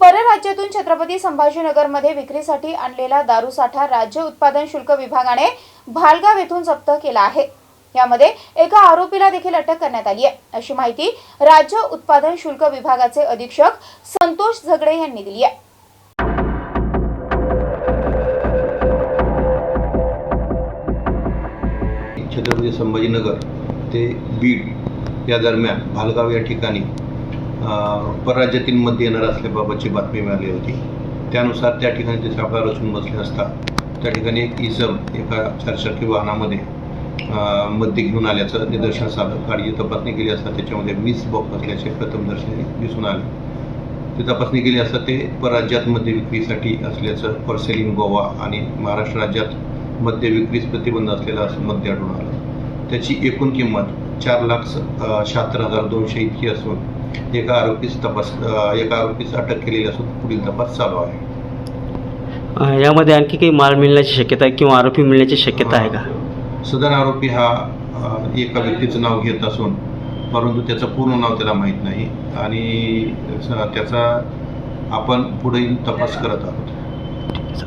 परराज्यातून छत्रपती संभाजीनगरमध्ये विक्रीसाठी आणलेला दारू साठा राज्य उत्पादन शुल्क विभागाने भालगाव येथून जप्त केला आहे. यामध्ये एका आरोपीला देखील अटक करण्यात आली आहे. अशी माहिती राज्य उत्पादन शुल्क विभागाचे अधीक्षक संतोष झगडे यांनी दिली आहे. छत्रपती संभाजीनगर ते बीड या दरम्यान भालगाव या ठिकाणी परराज्यातील मध्ये येणार असल्याबाबतची बातमी मिळाली होती. त्यानुसार त्या ठिकाणी ते सापळा रचून बसले असता त्या ठिकाणी एक इजम एका चारचाकी वाहनामध्ये मध्ये मद्य घेऊन आल्याचं निदर्शनास आलं गाडीची तपासणी केली असता त्याच्यामध्ये मिस बॉक्स असल्याचे प्रथमदर्शनी दिसून आले. ते तपासणी केली असता ते परराज्यात मद्य विक्रीसाठी असल्याचं फॉर सेलिंग गोवा आणि महाराष्ट्र राज्यात मद्य विक्रीस प्रतिबंध असलेलं असं मद्य आढळून आलं. त्याची एकूण किंमत चार लाख शहात्तर हजार दोनशे इतकी असून एका आरोपीस तपास एका आरोपीस अटक केलेली असून पुढील तपास चालू आहे. यामध्ये आणखी काही माल मिळण्याची शक्यता आहे किंवा आरोपी मिळण्याची शक्यता आहे का? सदर आरोपी हा एका व्यक्तीचं नाव घेत असून परंतु त्याचं पूर्ण नाव त्याला माहीत नाही आणि त्याचा आपण पुढील तपास करत आहोत.